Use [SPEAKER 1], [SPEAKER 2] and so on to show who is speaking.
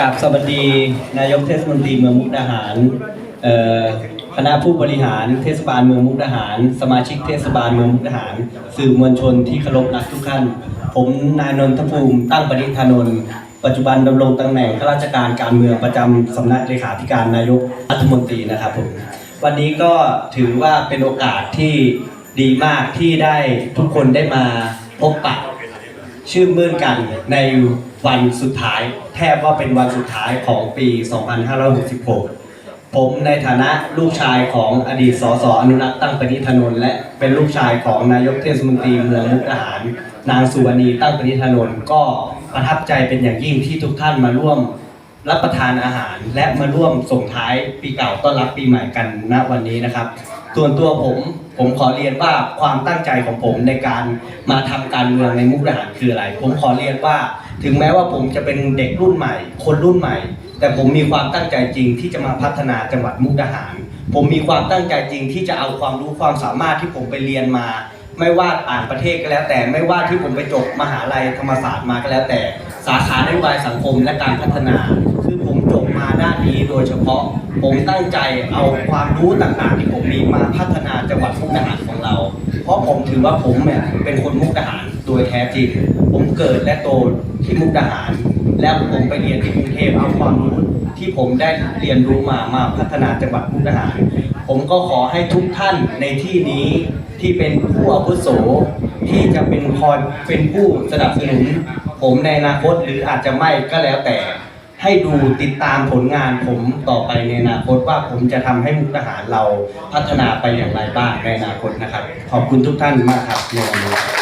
[SPEAKER 1] กับสวัสดีนายกเทศมนตรีเมืองมุกดาหารคณะผู้บริหารเทศบาลเมืองมุกดาหาร สมาชิกเทศบาลเมืองมุกดาหาร สื่อมวลชนที่เคารพรักทุกท่าน ผมนายนนทภูมิตั้งปณิธานนท์ปัจจุบันดำรงตำแหน่งข้าราชการการเมืองประจำสำนักเลขาธิการนายกรัฐมนตรีนะครับผมวันนี้ก็ถือว่าเป็นโอกาสที่ดีมากที่ได้ทุกคนได้มาพบปะ ชื่นมื่นกันในวันสุดท้าย แทบว่าเป็นวันสุดท้ายของปี 2566 ผมในฐานะลูกชายของอดีตสสอนุรักษ์ตั้งปณิธนนท์และเป็นลูกชายของนายกเทศมนตรีเมืองมุกดาหาร นางสุวรรณีตั้งปณิธนนท์ก็ประทับใจเป็นอย่างยิ่งที่ทุกท่านมาร่วมรับประทานอาหารและมาร่วมส่งท้ายปีเก่าต้อนรับปีใหม่กันณวันนี้นะครับ ส่วนตัวผม ผมขอเรียนว่าความตั้งใจของผมในการมาทำการเมืองในมุกดาหารคืออะไร ผมขอเรียนว่าถึงแม้ว่าผมจะเป็นเด็กรุ่นใหม่ คนรุ่นใหม่ แต่ผมมีความตั้งใจจริงที่จะมาพัฒนาจังหวัดมุกดาหาร ผมมีความตั้งใจจริงที่จะเอาความรู้ความสามารถที่ผมไปเรียนมา ไม่ว่าต่างประเทศก็แล้ว แต่ไม่ว่าที่ผมไปจบมหาลัยธรรมศาสตร์มาก็แล้วแต่ สาขานโยบายสังคมและการพัฒนาคือผมจบมาด้านนี้โดยเฉพาะผมตั้งใจเอาความรู้ต่างๆ ที่ผมมีมาพัฒนา ถือว่าผมเนี่ยเป็นคนมุกดาหารโดยแท้จริง ผมเกิดและโตที่มุกดาหาร แล้วผมไปเรียนที่กรุงเทพเอาความรู้ที่ผมได้เรียนรู้มามาพัฒนาจังหวัดมุกดาหาร ผมก็ขอให้ทุกท่านในที่นี้ที่เป็นผู้อาวุโสที่จะเป็นคอยเป็นผู้สนับสนุน ผมในอนาคตหรืออาจจะไม่ก็แล้วแต่ ให้ดูติดตามผลงานผมต่อไปในอนาคตว่าผมจะทำให้มุกดาหารเราพัฒนาไปอย่างไรบ้างในอนาคตนะครับ ขอบคุณทุกท่านมากครับในวันนี้